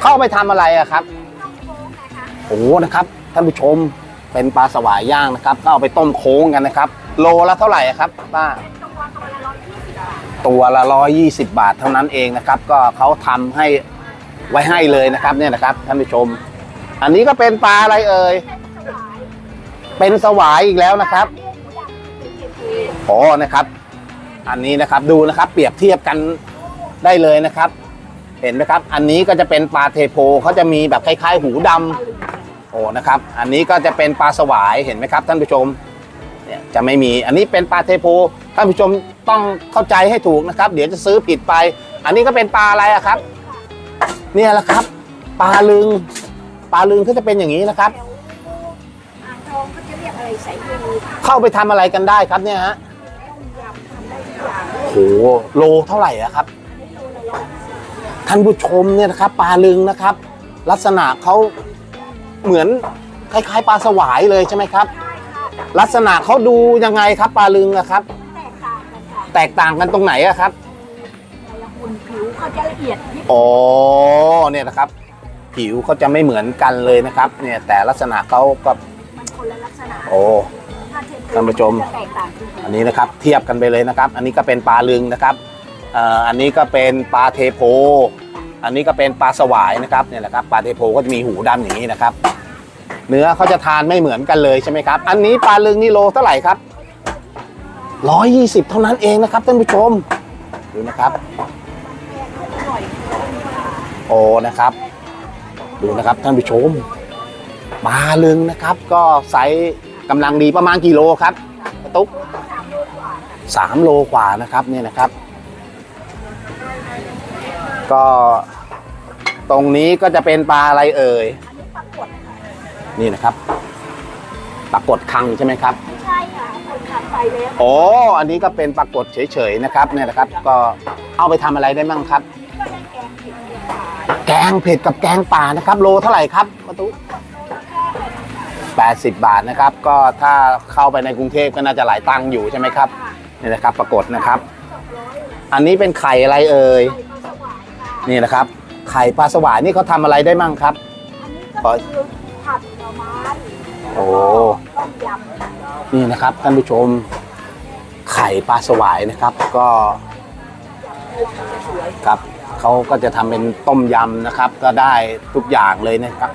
[SPEAKER 1] เข้าเอาไปทำอะไรอะครับโอ้โหนะครับท่านผู้ชมเป็นปลาสวายย่างนะครับก็เอาไปต้มโค้งกันนะครับ โลละเท่าไหร่อะครับป้าตัวละร้อยยี่สิบบาทเท่านั้นเองนะครับ ก็เขาทำให้ ไว้ให้เลยนะครับเนี่ยนะครับท่านผู้ชม อันนี้ก็เป็นปลาอะไรเอ่ยเป็นสวายอีกแล้วนะครับโอ้นะครับ อันนี้นะครับดูนะครับ เปรียบเทียบกันได้เลยนะครับ เห็นไหมครับ อันนี้ก็จะเป็นปลาเทโพเขาจะมีแบบคล้ายๆ หูดำโอ้นะครับ อันนี้ก็จะเป็นปลาสวายเห็นไหมครับ ท่านผู้ชมเนี่ยจะไม่มีอันนี้เป็นปลาเทโพท่านผู้ชมต้องเข้าใจให้ถูกนะครับ เดี๋ยวจะซื้อผิดไป อันนี้ก็เป็นปลาอะไรอะครับ เนี่ยแหละครับปลาลึงปลาลึงก็จะเป็นอย่างนี้นะครับ
[SPEAKER 2] อ่างทองเขาจะเรียกอะไรใส่ยู
[SPEAKER 1] เข้าไปทำอะไรกันได้ครับเนี่ยฮะโอ้โหโลเท่าไหร่อะครับท่านผู้ชมเนี่ยนะครับปลาลึงนะครับ ลักษณะเขาเหมือนคล้ายๆปลาสวายเลยใช่ไหมครับลักษณะเขาดูยังไงครับปลาลึงอะครับ
[SPEAKER 2] แตกต่างกันค่ะ
[SPEAKER 1] แตกต่างกันตรงไหนอะครับ
[SPEAKER 2] แต่ละคนผิว เขาจะละเอียดยิบ
[SPEAKER 1] อ๋อเนี่ยนะครับ ผิวเขาจะไม่เหมือนกันเลยนะครับ เนี่ยแต่ลักษณะเขาก็
[SPEAKER 2] มันคนละลักษณะ
[SPEAKER 1] โอ้
[SPEAKER 2] ถ้าเทป
[SPEAKER 1] ท่านผู้ชม
[SPEAKER 2] จะแตกต่างกัน
[SPEAKER 1] อันนี้นะครับเทียบกันไปเลยนะครับ อันนี้ก็เป็นปลาลึงนะครับเอ่ออันนี้ก็เป็นปลาเทโพ อันนี้ก็เป็นปลาสวายนะครับเนี่ยแหละครับปลาเทโพก็จะมีหูดำอย่างนี้นะครับ เนื้อเขาจะทานไม่เหมือนกันเลยใช่ไหมครับ อันนี้ปลาลึงนี่โลเท่าไหร่ครับร้อยยี่สิบเท่านั้นเองนะครับท่านผู้ชมดูนะครับ โอ้นะครับ ดูนะครับท่านผู้ชมปลาลึงนะครับ ก็ไซส์กำลังดีประมาณกี่โลครับกระตุกสามโลกว่านะครับเนี่ยนะครับ ก็ตรงนี้ก็จะเป็นปลาอะไรเอ่ย
[SPEAKER 2] อันนี้ปลากด
[SPEAKER 1] นี่นะครับปลากดคังใช่ไหมครับ
[SPEAKER 2] ไม่ใช่ค่ะคนขับไปแล้ว
[SPEAKER 1] โอ้อันนี้ก็เป็นปลากดเฉยๆนะครับเนี่ยนะครับ ก็เอาไปทำอะไรได้บ้างครับ
[SPEAKER 2] แกงเผ็
[SPEAKER 1] ดกับแกงป่านะครับ โลเท่าไหร่ครับประตู80 บาทนะครับ ก็ถ้าเข้าไปในกรุงเทพก็น่าจะหลายตังค์อยู่ใช่ไหมครับนี่นะครับปรากฏนะครับ อันนี้เป็นไข่อะไรเอ่ย
[SPEAKER 2] ไข่ปลาสวายค่ะ
[SPEAKER 1] นี่นะครับ ไข่ปลาสวายนี่เขาทำอะไรได้มั่งครับ
[SPEAKER 2] อันนี้ก็คือผัดหน่อไม้
[SPEAKER 1] โอ้
[SPEAKER 2] ต้มยำ
[SPEAKER 1] นี่นะครับท่านผู้ชม ไข่ปลาสวายนะครับ ก็ครับ เขาก็จะทำเป็นต้มยำนะครับ ก็ได้ทุกอย่างเลยนะครับ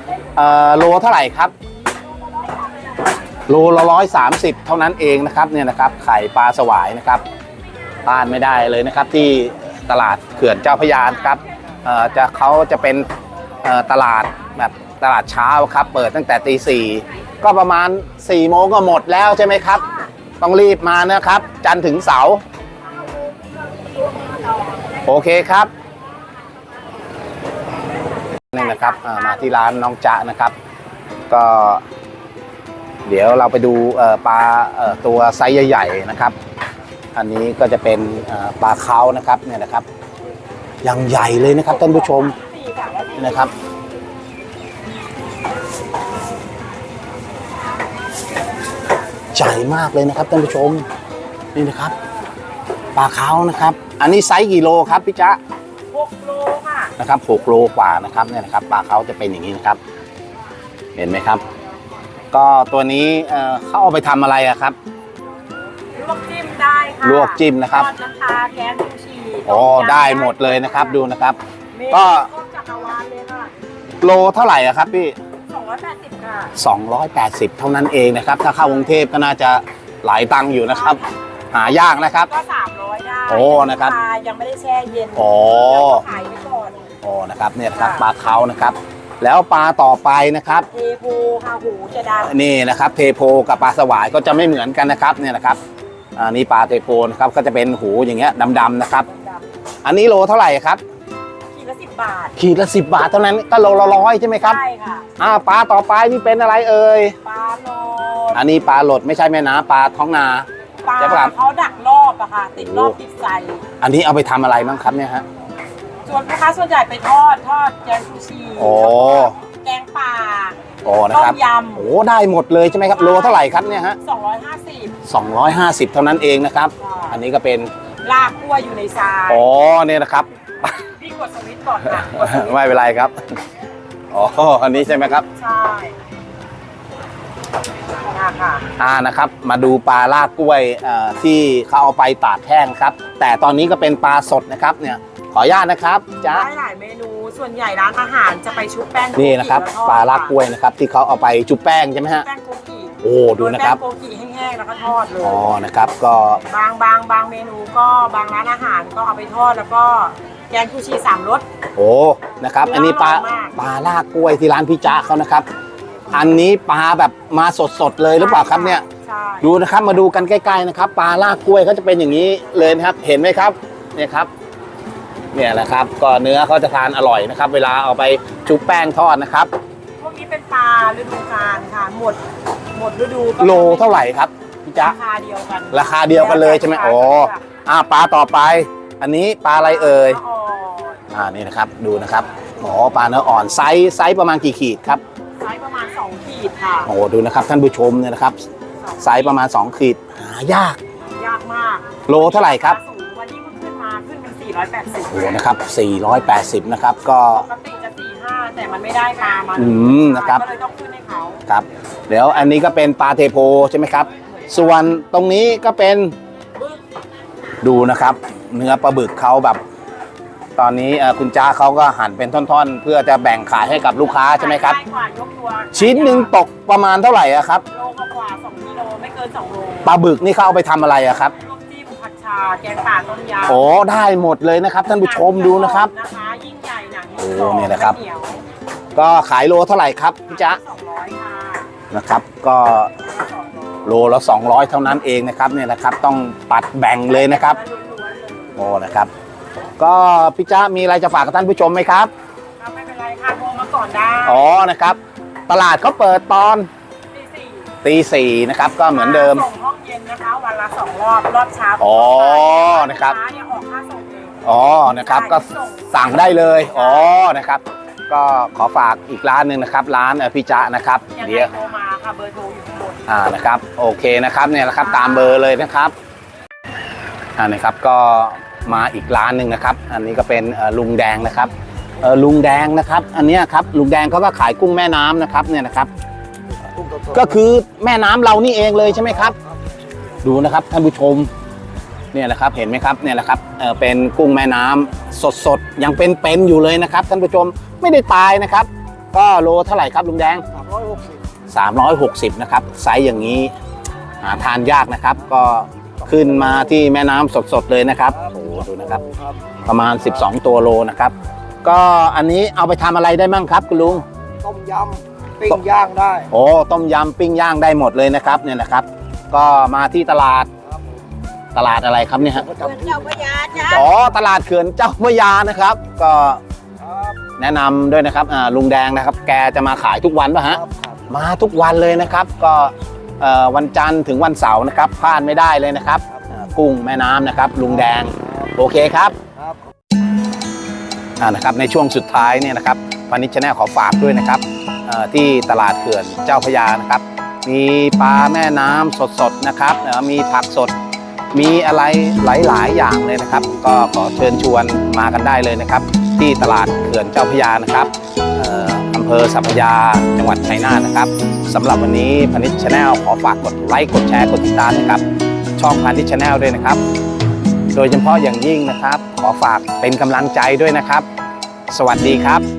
[SPEAKER 1] โลเท่าไหร่ครับโลละร้อยสามสิบเท่านั้นเองนะครับเนี่ยนะครับไข่ปลาสวายนะครับพลาดไม่ได้เลยนะครับ ที่ตลาดเขื่อนเจ้าพยานครับเอ่อจะเขาจะเป็นเอ่อตลาดแบบตลาดเช้าครับ เปิดตั้งแต่ตีสี่ก็ประมาณ4ี่โมงก็หมดแล้วใช่ไหมครับ ต้องรีบมานะครับ จันถึงเสาร์โอเคครับ นี่นะครับอ่ามาที่ร้านน้องจ๊ะนะครับ ก็ เดี๋ยวเราไปดูเอ่อปลาเอ่อตัวไซส์ใหญ่ๆนะครับ อันนี้ก็จะเป็นเอ่อปลาเคานะครับเนี่ยนะครับยังใหญ่เลยนะครับท่านผู้ชมนี่นะครับใหญ่มากเลยนะครับท่านผู้ชมนี่นะครับปลาเคานะครับ อันนี้ไซส์กี่โลครับพี่จ๊ะ
[SPEAKER 4] 6โลค่ะ
[SPEAKER 1] นะครับ6โลกว่านะครับเนี่ยนะครับปลาเคาจะเป็นอย่างนี้นะครับ เห็นไหมครับ ก็ตัวนี้เอ่อเขาเอาไปทำอะไรอะครับ
[SPEAKER 4] ลวกจิ้มได้ค่ะ
[SPEAKER 1] ลวกจิ้มนะครับ
[SPEAKER 4] ทอดน้ำปลาแกงชูชี
[SPEAKER 1] โอ้ได้หมดเลยนะครับดูนะครับ
[SPEAKER 4] เม
[SPEAKER 1] ก็
[SPEAKER 4] นูครบจักรวาลเลยค่ะ
[SPEAKER 1] โลเท่าไหร่อะครับพี่
[SPEAKER 4] 280ค่ะ
[SPEAKER 1] 280 เท่านั้นเองนะครับ ถ้าเข้ากรุงเทพก็น่าจะหลายตังค์อยู่นะครับ หายากนะครับ
[SPEAKER 4] ก็300ได้
[SPEAKER 1] โอ้นะครับ
[SPEAKER 4] ปลายังไม่ได้แช่เย็น
[SPEAKER 1] โอ้
[SPEAKER 4] เราก็ขายไปก่อน
[SPEAKER 1] โอ้นะครับเนี่ยนะครับปลาเขานะครับ แล้วปลาต่อไปนะครับ
[SPEAKER 4] เทโพค่ะหูจะดำ
[SPEAKER 1] นี่นะครับเทโพกับปลาสวายก็จะไม่เหมือนกันนะครับเนี่ยนะครับอันนี้ปลาเทโพนะครับก็จะเป็นหูอย่างเงี้ยดำๆนะครับ
[SPEAKER 4] ด
[SPEAKER 1] อันนี้โลเท่าไหร่ครับำ
[SPEAKER 4] ขีดละสิบบาท
[SPEAKER 1] ขีดละ10บาทเท่านั้นก็โลละร้อยใช่ไหมครับ
[SPEAKER 4] ใช่ค่ะ
[SPEAKER 1] อ่าปลาต่อไปนี่เป็นอะไรเอ่ย
[SPEAKER 4] ปลาโล
[SPEAKER 1] อันนี้ปลาหลดไม่ใช่แม่น้ำปลาท้องนา
[SPEAKER 4] ปลา
[SPEAKER 1] ใช่ปะครับ
[SPEAKER 4] เขาดักรอบอะค่ะติดรอบติดใส่
[SPEAKER 1] อันนี้เอาไปทำอะไรบ้างครับเนี่ยฮะ
[SPEAKER 4] ส่วนลูกค้าส่วนใหญ่ไปทอดทอดแกงชูชี
[SPEAKER 1] โอ้
[SPEAKER 4] แกงป่า
[SPEAKER 1] โอ้นะ
[SPEAKER 4] ต้
[SPEAKER 1] ครั
[SPEAKER 4] ม
[SPEAKER 1] บ
[SPEAKER 4] ย
[SPEAKER 1] โอ้ได้หมดเลยใช่ไหมครับโลเท่าไหร่ครับเนี่ยฮะำ
[SPEAKER 4] 250
[SPEAKER 1] 250 เท่านั้นเองนะครับอันนี้ก็เป็น
[SPEAKER 4] ลากกล้วยอยู่ในทราย
[SPEAKER 1] อ๋อเนี่ยนะครับ
[SPEAKER 4] พี่กดสวิตช์ก่อนค่ะกดสวิตช์
[SPEAKER 1] ไม่เป็นไรครับอ๋ออันนี้ใช่ไหมครับ
[SPEAKER 4] ใช่ค่ะค่ะ
[SPEAKER 1] อ่านะครับ มาดูปลาลากกล้วยเอ่อที่เขาเอาไปตากแห้งครับ แต่ตอนนี้ก็เป็นปลาสดนะครับเนี่ย ขออนุญาตนะครับจ้า
[SPEAKER 4] ได้หลายเมนูส่วนใหญ่ร้านอาหารจะไปชุบแป้งโกกิ
[SPEAKER 1] นี่นะครับ
[SPEAKER 4] แวทอด
[SPEAKER 1] ปลาลากกล้วยนะครับ ที่เขาเอาไปจุบแป้งใช่ไหมฮะ
[SPEAKER 4] แป้งโกกิ
[SPEAKER 1] โอ้ดูนะครับ
[SPEAKER 4] แป้งโกกิแห้งๆแล้วก็ทอดเลย
[SPEAKER 1] อ๋อนะครับก็
[SPEAKER 4] บางบางบางเมนูก็บางร้านอาหารก็เอาไปทอดแล้วก็แกงชูชีสามรส
[SPEAKER 1] โอ้นะครับ อันนี้ปลา
[SPEAKER 4] อร่อยมาก
[SPEAKER 1] ปลาลากกล้วยที่ร้านพี่จ้าเขานะครับ อันนี้ปลาแบบมาสดๆเลยหรือเปล่าครับเนี่ย
[SPEAKER 4] ใช่
[SPEAKER 1] ดูนะครับมาดูกันใกล้ๆนะครับ ปลาลากกล้วยเขาจะเป็นอย่างนี้เลยนะครับ เห็นไหมครับเนี่ยครับ เนี่ยแหละครับ ก็เนื้อเขาจะทานอร่อยนะครับ เวลาเอาไปชุบแป้งทอดนะครับ
[SPEAKER 4] พวกนี้เป็นปลาฤดูกาลค่ะ หมด หมดฤดูก็
[SPEAKER 1] โลเท่าไหร่ครับพี่จ๊ะ
[SPEAKER 4] ราคาเดียวกัน
[SPEAKER 1] ราคาเดียวกันเลยใช่ไหมโอ้อ่าปลาต่อไป อันนี้ปลาอะไรเอ่ย
[SPEAKER 4] อ่อน
[SPEAKER 1] อ่านี่นะครับดูนะครับอ๋อปลาเนื้ออ่อนไซส์ไซส์ประมาณกี่ขีดครับ
[SPEAKER 4] ไซส์ประมาณ2ขีดค่ะ
[SPEAKER 1] โอ้ดูนะครับท่านผู้ชมเนี่ยนะครับไซส์ประมาณ 2 ขีดหายาก
[SPEAKER 4] ยากมาก
[SPEAKER 1] โลเท่าไหร่ครับ
[SPEAKER 4] ขึ้นเป็น
[SPEAKER 1] โอ้
[SPEAKER 4] 480
[SPEAKER 1] นะครับ480 นะครับ ก็
[SPEAKER 4] ปกติจะ45แต่มันไม่ได้ปลามา
[SPEAKER 1] อืมนะครับ
[SPEAKER 4] ก็เลยต้องขึ้นให้เขา
[SPEAKER 1] ครับเดี๋ยวอันนี้ก็เป็นปลาเทโพใช่ไหมครับ ส่วนตรงนี้ก็เป็น
[SPEAKER 4] บึ้ง
[SPEAKER 1] ดูนะครับ เนื้อปลาบึกเขาแบบ ตอนนี้เอ่อคุณจ้าเขาก็หั่นเป็นท่อนๆ เพื่อจะแบ่งขายให้กับลูกค้าใช่ไหมครับ
[SPEAKER 4] ด้กว่ายกตัว
[SPEAKER 1] ชิ้นหนึ่งตกประมาณเท่าไหร่อะครับ
[SPEAKER 4] โลกว่าๆ2กิโลไม่เกิน2โล
[SPEAKER 1] ปลาบึกนี่เขาเอาไปทำอะไรอะครับ
[SPEAKER 4] ลวก จิ้มผัดชาแกงป่าต้มยำ
[SPEAKER 1] โอ้ได้หมดเลยนะครับท่านผู้ชมดูนะครับ
[SPEAKER 4] นะคะยิ่งใหญ่หนัง
[SPEAKER 1] โอ้เนี่ยนะครับ
[SPEAKER 4] เหนียว
[SPEAKER 1] ก็ขายโลเท่าไหร่ครับพี่จ๊ะ
[SPEAKER 4] สองร้อยค่ะ
[SPEAKER 1] นะครับ ก็
[SPEAKER 4] สองร้อย
[SPEAKER 1] โลละ 200 เท่านั้นเองนะครับเนี่ยนะครับ ต้องปัดแบ่งเลยนะครับ
[SPEAKER 4] ล้วนๆเลย
[SPEAKER 1] โอ้นะครับ ก็พี่จ๊ะมีอะไรจะฝากกับท่านผู้ชมไหมครับ
[SPEAKER 4] ถ้าไม่เป็นไรอนได้
[SPEAKER 1] อ๋อนะครับ ตลาดเขาเปิดตอน
[SPEAKER 4] ตีสี่
[SPEAKER 1] ตีสี่นะครับก็เหมือนเดิม
[SPEAKER 4] ส่งห้องเย็นนะคะวันละสองรอบรอบเช้า
[SPEAKER 1] อ๋อนะครับ
[SPEAKER 4] ลูกาเนี่ยออกค่าส่งเอง
[SPEAKER 1] อ๋อนะครับก็สั่งได้เลยอ๋อนะครับ ก็ขอฝากอีกร้านหนึ่งนะครับ ร้านเอ่อพี่จ๊ะนะครับ
[SPEAKER 4] ยังไง
[SPEAKER 1] เดี๋ยว
[SPEAKER 4] โทรมาค่ะเบอร์โทรอยู่ข้างบน
[SPEAKER 1] อ่านะครับ โอเคนะครับเนี่ยแหละครับตามเบอร์เลยนะครับอ่านะครับก็มาอีกร้านหนึ่งนะครับ อันนี้ก็เป็นเอ่อลุงแดงนะครับเออลุงแดงนะครับ อันเนี้ยครับลุงแดงเขาก็ขายกุ้งแม่น้ำนะครับเนี่ยนะครับ ก็คือแม่น้ำเรานี่เองเลยใช่ไหมครับ ดูนะครับท่านผู้ชมเนี่ยแหละครับเห็นไหมครับเนี่ยแหละครับเออเป็นกุ้งแม่น้ำสดๆยังเป็นเป็นๆอยู่เลยนะครับท่านผู้ชมไม่ได้ตายนะครับ ก็โลเท่าไหร่ครับลุงแดง 360นะครับไซส์อย่างนี้หาทานยากนะครับ ก็ขึ้นมาที่แม่น้ำสดๆเลยนะครับโอ้โหดูนะครับ ประมาณ 12 ตัวโลนะครับ ก็อันนี้เอาไปทำอะไรได้มั่งครับคุณลุง
[SPEAKER 5] ต้มยำ ปิ้งย่างได้
[SPEAKER 1] โอ้ต้มยำปิ้งย่างได้หมดเลยนะครับเนี่ยนะครับ ก็มาที่ตลาดตลาดอะไรครับเนี่ยฮะ
[SPEAKER 5] ก็
[SPEAKER 2] เขื่อน
[SPEAKER 5] จำ
[SPEAKER 2] เจ้าพระยาจ้า
[SPEAKER 1] อ๋อตลาดเขื่อนเจ้าพระยานะครับ ก็
[SPEAKER 5] ครับ
[SPEAKER 1] แนะนำด้วยนะครับอ่าลุงแดงนะครับ แกจะมาขายทุกวันป่ะ
[SPEAKER 5] ค
[SPEAKER 1] ฮะ
[SPEAKER 5] รับครับ
[SPEAKER 1] มาทุกวันเลยนะครับ ก็เอ่อวันจันทร์ถึงวันเสาร์นะครับพลาดไม่ได้เลยนะครับอ่ากุ้งแม่น้ำนะครับ ลุงแดงโอเคครับ
[SPEAKER 5] ครับ
[SPEAKER 1] อ่านะครับในช่วงสุดท้ายเนี่ยนะครับพานิชแนลขอฝากด้วยนะครับเอ่อ ที่ตลาดเขื่อนเจ้าพยานะครับ มีปลาแม่น้ำสดๆนะครับมีผักสด มีอะไรหลายๆอย่างเลยนะครับ ก็ขอเชิญชวนมากันได้เลยนะครับ ที่ตลาดเขื่อนเจ้าพยานะครับอ่ออำเภอสัพยาจังหวัดชัยนาทนะครับสำหรับวันนี้พานิชแนลขอฝากกดไลค์กดแชร์กดติดตามนะครับช่องพานิชแนลด้วยนะครับ โดยเฉพาะอย่างยิ่งนะครับ ขอฝากเป็นกำลังใจด้วยนะครับ สวัสดีครับ